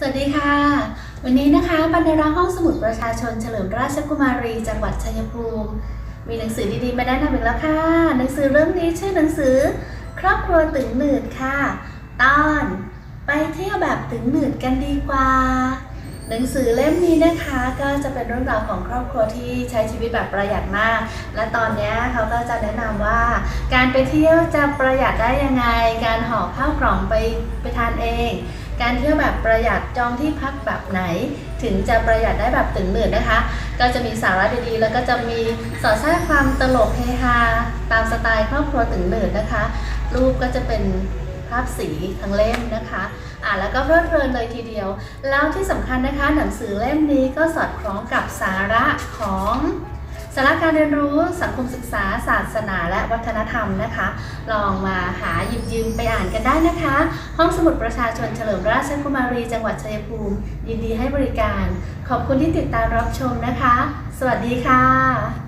สวัสดีค่ะ วันนี้นะคะบรรณารักษ์ห้องสมุดประชาชนเฉลิมราชกุมารี จังหวัดชัยภูมิ มีหนังสือดีๆมาแนะนำอีกแล้วค่ะ หนังสือเล่มนี้ชื่อหนังสือ ครอบครัวตึงหนืดค่ะ ตอน ไปเที่ยวแบบตึงหนืดกันดีกว่า หนังสือเล่มนี้นะคะก็จะเป็นเรื่องราวของครอบครัวที่ใช้ชีวิตแบบประหยัดมาก และตอนนี้เขาก็จะแนะนำว่า การไปเที่ยวจะประหยัดได้ยังไง การห่อข้าวกล่องไปไปทานเอง การเที่ยวแบบประหยัดจองที่พักแบบไหน ถึงจะประหยัดได้แบบตึงหนืดนนะคะ ก็จะมีสาระดีๆ แล้วก็จะมีสอดแทรกความตลกเฮฮาตามสไตล์ครอบครัวตึงหนืดนะคะ รูปก็จะเป็นภาพสีทั้งเล่มนะคะ อ่านแล้วก็เพลิดเพลินเลยทีเดียว แล้วที่สำคัญนะคะหนังสือเล่มนี้ก็สอดคล้องกับสาระของสาระการเรียนรู้สังคมศึกษาศาสนาและวัฒนธรรมนะคะ ลองมาหาหยิบยืมไปอ่านกันได้นะคะ ห้องสมุดประชาชนเฉลิมราชกุมารี จังหวัดชัยภูมิ ยินดีให้บริการ ขอบคุณที่ติดตามรับชมนะคะ สวัสดีค่ะ